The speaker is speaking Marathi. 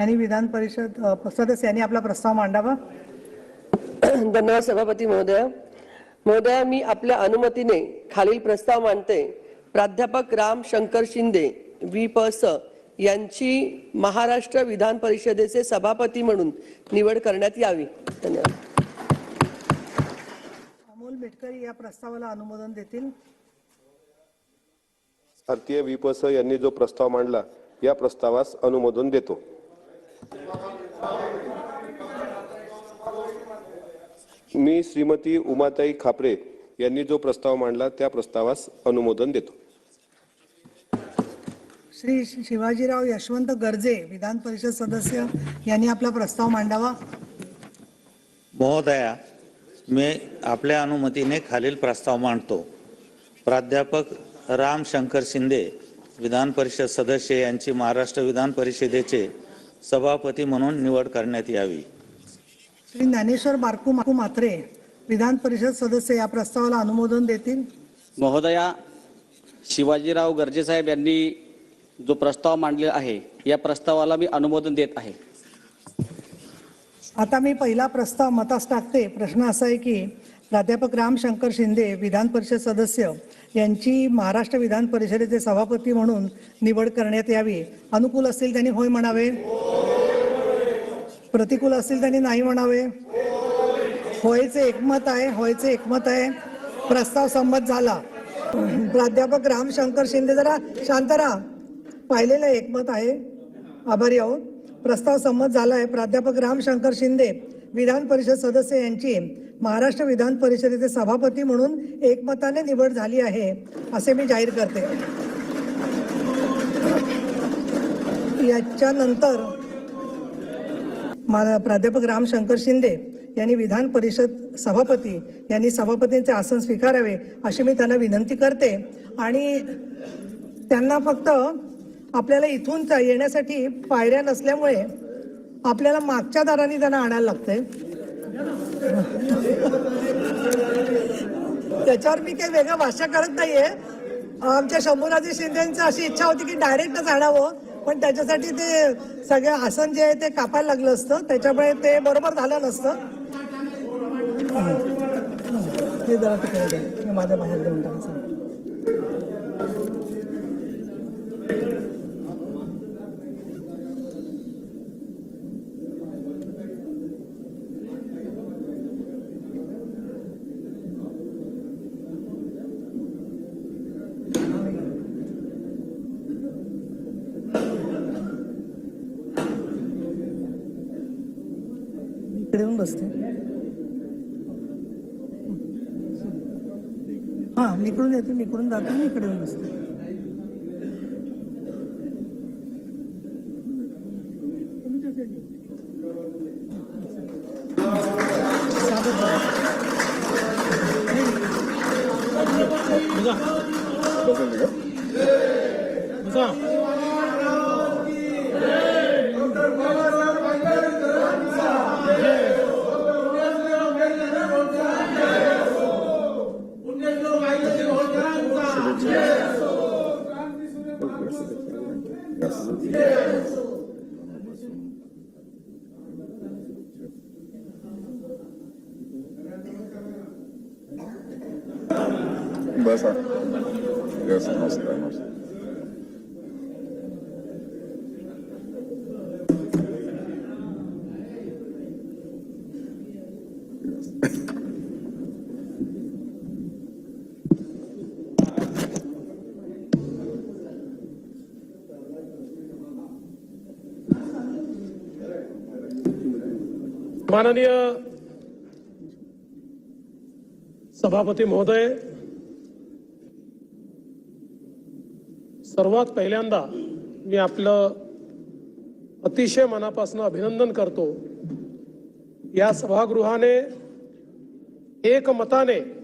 यांनी विधान परिषद सदस्य यांनी आपला प्रस्ताव मांडावा. धन्यवाद सभापती महोदय. महोदय मी आपल्या अनुमतीने खालील प्रस्ताव मांडते. प्राध्यापक राम शंकर शिंदे वि प स यांची महाराष्ट्र विधान परिषदेचे सभापती म्हणून निवड करण्यात यावी. धन्यवाद. अमोल मेटकरी या प्रस्तावाला अनुमोदन देतील. भारतीय विपस यांनी जो प्रस्ताव मांडला या प्रस्तावास अनुमोदन देतो. मी श्रीमती उमाताई खापरे यांनी जो प्रस्ताव मांडला त्या प्रस्तावास अनुमोदन देतो. श्री शिवाजीराव यशवंत गर्जे विधान परिषद सदस्य यांनी आपला प्रस्ताव मांडावा. महोदया मी आपल्या अनुमतीने खालील प्रस्ताव मांडतो. प्राध्यापक राम शंकर शिंदे विधान परिषद सदस्य यांची महाराष्ट्र विधान परिषदेचे सभापती म्हणून निवड करण्यात यावी. श्री ज्ञानेश्वर बारकू माकू मात्रे विधान परिषद सदस्य या प्रस्तावाला अनुमोदन देतील? महोदया शिवाजीराव गर्जे साहेब यांनी जो प्रस्ताव मांडलेला आहे या प्रस्तावाला मी अनुमोदन देत आहे. आता मी पहिला प्रस्ताव मतास टाकते. प्रश्न असा आहे की प्राध्यापक रामशंकर शिंदे विधान परिषद सदस्य यांची महाराष्ट्र विधान परिषदेचे सभापती म्हणून निवड करण्यात यावी. अनुकूल असतील त्यांनी होय म्हणावे. प्रतिकूल असतील त्यांनी नाही म्हणावे. होयचे एकमत आहे होयचे एकमत आहे. प्रस्ताव संमत झाला. प्राध्यापक रामशंकर शिंदे जरा शांत राहा. पाहिलेलं एकमत आहे. आभारी आहोत. प्रस्ताव संमत झाला आहे. प्राध्यापक रामशंकर शिंदे विधान परिषद सदस्य यांची महाराष्ट्र विधान परिषदेचे सभापती म्हणून एकमताने निवड झाली आहे असे मी जाहीर करते. याच्यानंतर मा- प्राध्यापक राम शंकर शिंदे यांनी विधान परिषद सभापती यांनी सभापतींचे आसन स्वीकारावे अशी मी त्यांना विनंती करते. आणि त्यांना फक्त आपल्याला इथून येण्यासाठी पायऱ्या नसल्यामुळे आपल्याला मागच्या दाराने त्यांना आणायला लागतंय. त्याच्यावर मी काही वेगळं भाष्य करत नाहीये. आमच्या शंभूराजे शिंदेची अशी इच्छा होती की डायरेक्टच आणावं पण त्याच्यासाठी ते सगळं आसन जे आहे ते कापायला लागलं असतं. त्याच्यामुळे ते बरोबर झालं नसतं. ते जरा माझ्या बाहेर देऊन टाकायचं इकडे येऊन बसते. हा निकडून येतो निकडून जातो मी इकडे येऊन बसते. Graças a Deus. Conversa. Graças a nossa Pai, nosso. Graças. माननीय सभापती महोदय सर्वात पहिल्यांदा मी आपलं अतिशय मनापासून अभिनंदन करतो. या सभागृहाने एकमताने